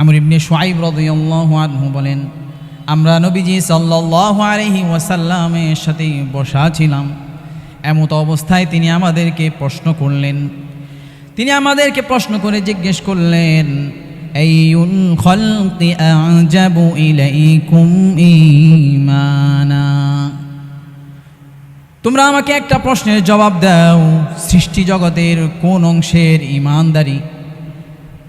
আমর ইবনে সোয়াইব রাদিয়াল্লাহু আনহু বলেন, আমরা নবীজি সাল্লাল্লাহু আলাইহি ওয়াসাল্লামের সাথে বসা ছিলাম। এমত অবস্থায় তিনি আমাদেরকে প্রশ্ন করলেন। তিনি আমাদেরকে প্রশ্ন করে জিজ্ঞেস করলেন, আইয়ুল খলকি আজাবু ইলাইকুম ঈমানা? তোমরা আমাকে একটা প্রশ্নের জবাব দাও। সৃষ্টি জগতের কোন অংশের ইমানদারি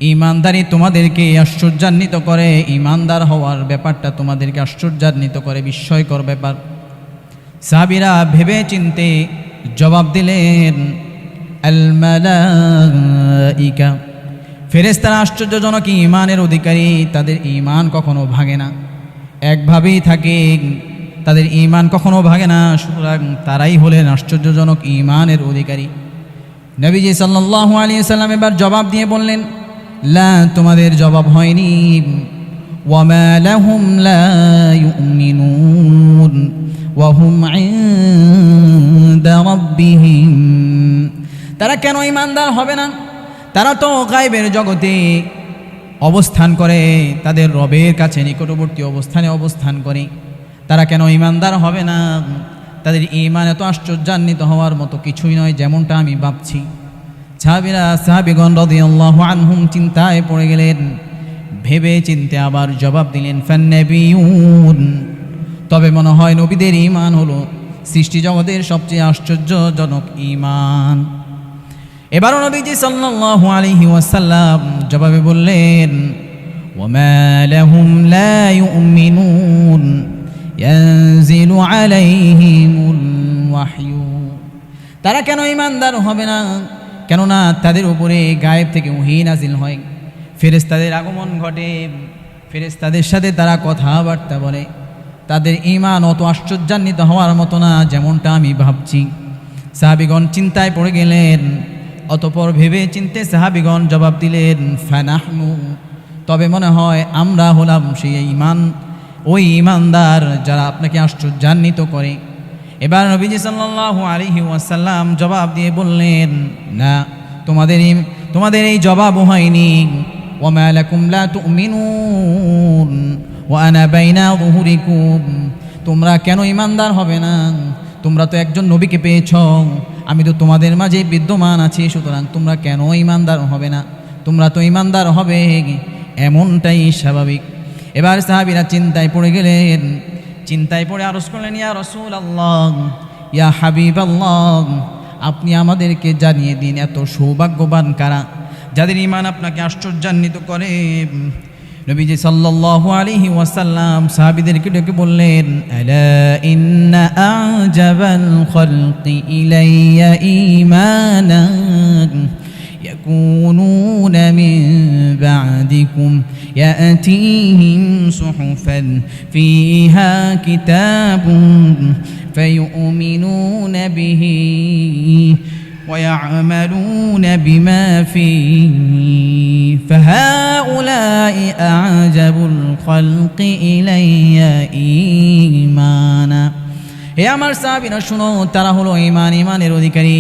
ইমানদারি তোমাদেরকে আশ্চর্যান্বিত করে, ইমানদার হওয়ার ব্যাপারটা তোমাদেরকে আশ্চর্যান্বিত করে, বিস্ময়কর ব্যাপার। সাবিরা ভেবে চিনতে জবাব দিলেন আল মালাইকা ফেরেস্তারা আশ্চর্যজনক ইমানের অধিকারী, তাদের ইমান কখনো ভাঙে না। একভাবেই থাকে, তাদের ইমান কখনো ভাঙে না, সুতরাং তারাই হলেন আশ্চর্যজনক ইমানের অধিকারী। নবীজি সাল্লাল্লাহু আলাইহি সাল্লাম এবার জবাব দিয়ে বললেন লা, তোমাদের জবাব হয়নি। ওয়ামা লা ইউমিনুন ওয়াহুম ইনদা রাব্বিহিম। তারা কেন ইমানদার হবে না? তারা তো গায়েবের জগতে অবস্থান করে, তাদের রবের কাছে, নিকটবর্তী অবস্থানে অবস্থান করে। তারা কেন ইমানদার হবে না? তাদের ইমান এত আশ্চর্যান্বিত হওয়ার মতো কিছুই নয়, যেমনটা আমি ভাবছি। সাহাবিরা, সাহাবিগণ রদিয়াল্লাহু আনহুম চিন্তায় পড়ে গেলেন। ভেবে চিনতে আবার জবাব দিলেন, ফান্নাবিউন। তবে মনে হয় নবীদের ইমান হলো সৃষ্টি জগতের সবচেয়ে আশ্চর্যজনক ইমান এবারও নবীজি সাল্লাল্লাহু আলাইহি ওয়াসাল্লাম জবাবে বললেন, ওমা লাহুম লা ইউমিনুন, ইয়ানজিলু আলাইহিমুল ওয়াহয়ু। তারা কেন ইমানদার হবে না? কেননা তাদের উপরে গায়েব থেকে ওহী নাজিল হয়। ফেরেশতাদের আগমন ঘটে। ফেরেশতাদের সাথে তারা কথাবার্তা বলে। তাদের ইমান অত আশ্চর্যান্বিত হওয়ার মতো না যেমনটা আমি ভাবছি। সাহাবিগণ চিন্তায় পড়ে গেলেন। অতপর ভেবে চিনতে সাহাবিগণ জবাব দিলেন, ফানাহনু। তবে মনে হয় আমরা হলাম সেই ইমান ওই ইমানদার যারা আপনাকে আশ্চর্যান্বিত করে। এবার নবীজি সাল্লাল্লাহু আলাইহি ওয়াসাল্লাম জবাব দিয়ে বললেন, না তোমাদের তোমাদের এই জবাব হয়নি। ওমা লাকুম লা তুমিনুন ওয়া আনা বাইনা যুহুরিকুম তোমরা কেন ইমানদার হবে না? তোমরা তো একজন নবীকে পেয়েছ। আমি তো তোমাদের মাঝে বিদ্যমান আছি, সুতরাং তোমরা কেন ইমানদার হবে না? তোমরা তো ইমানদার হবে। এমনটাই স্বাভাবিক। এবার সাহাবিরা চিন্তায় পড়ে গেলেন চিন্তায় পড়ে আরস করলেন, ইয়া রসুল আল্লাহ ইয়া হাবিব আল্লাহ আপনি আমাদেরকে জানিয়ে দিন এত সৌভাগ্যবান কারা যাদের ইমান আপনাকে আশ্চর্যান্বিত করে। নবীজি সাল্লাহ আলহি ওয়াসাল্লাম সাহাবিদেরকে ডেকে বললেন, আলা ইন্না আজাবাল ইলাইয়া بعدكم يأتيهم صحفا فيها كتاب فيؤمنون به ويعملون بما فيه فهؤلاء أعجب الخلق إلي إيمانا হে আমার সাহাবিরা শুনো তারা হলো ইমান ইমানের অধিকারী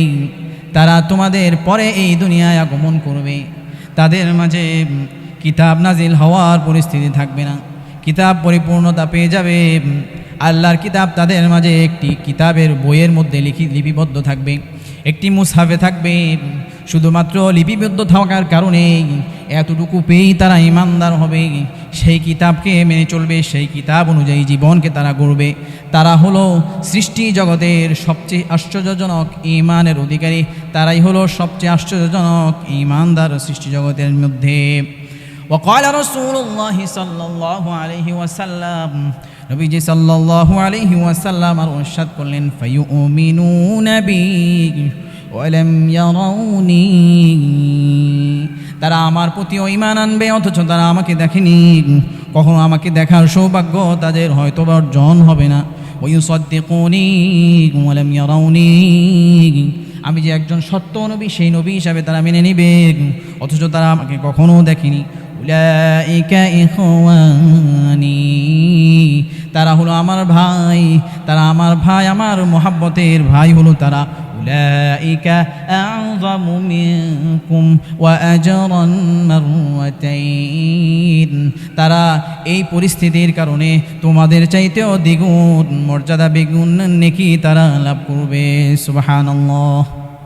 তারা তোমাদের পরে এই দুনিয়ায় আগমন করবে তাদের মাঝে কিতাব নাজিল হওয়ার পরিস্থিতি থাকবে না। কিতাব পরিপূর্ণতা পেয়ে যাবে আল্লাহর কিতাব তাদের মাঝে একটি কিতাবের বইয়ের মধ্যে লিখি লিপিবদ্ধ থাকবে, একটি মুসাফে থাকবে শুধুমাত্র লিপিবদ্ধ থাকার কারণে এতটুকু পেয়েই তারা ইমানদার হবে সেই কিতাবকে মেনে চলবে সেই কিতাব অনুযায়ী জীবনকে তারা গড়বে তারা হলো সৃষ্টি জগতের সবচেয়ে আশ্চর্যজনক ইমানের অধিকারী তারাই হলো সবচেয়ে আশ্চর্যজনক ইমানদার সৃষ্টি জগতের মধ্যে وقال رسول الله صلى الله عليه وسلم নবীজি সাল্লাল্লাহু আলাইহি ওয়াসাল্লাম আর ইরশাদ করলেন ফায়ুমিনুনা বি ওয়ালাম ইয়ারাউনি তারা আমার প্রতিও ঈমান আনবে, অথচ তারা আমাকে দেখেনি। কখনো আমাকে দেখার সৌভাগ্য তাদের হয়তো অর্জন হবে না। ওয়ুসাদ্দিকুনি ওয়ালাম ইয়ারাউনি। আমি যে একজন সত্য নবী, সেই নবী হিসাবে তারা মেনে নিবে, অথচ তারা আমাকে কখনো দেখেনি। তারা হলো আমার ভাই, তারা আমার ভাই, আমার মোহাব্বতের ভাই হলো তারা। উলাইকা أعظم منكم وأجرا مرتين. তারা এই পরিস্থিতির কারণে তোমাদের চাইতেও দ্বিগুণ মর্যাদা বিগুণ নেকি তারা লাভ করবে। সুবাহান